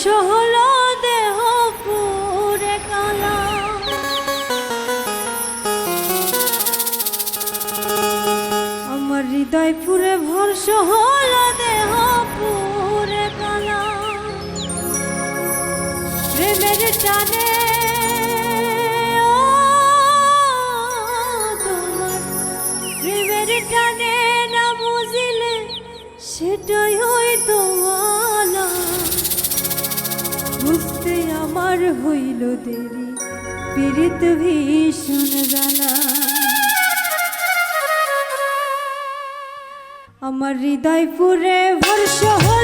ধ্বংস হলো দেহ পুরে কালা। আমার হৃদয় পুরে ভরস হলো দেহ পুরে কালা। প্রেমের টানে সেটাই হয় তোমার। বুঝতে আমার হইল দেরি। পীড়িত ভীষণ জ্বালা। আমার হৃদয় পুরে ভরসা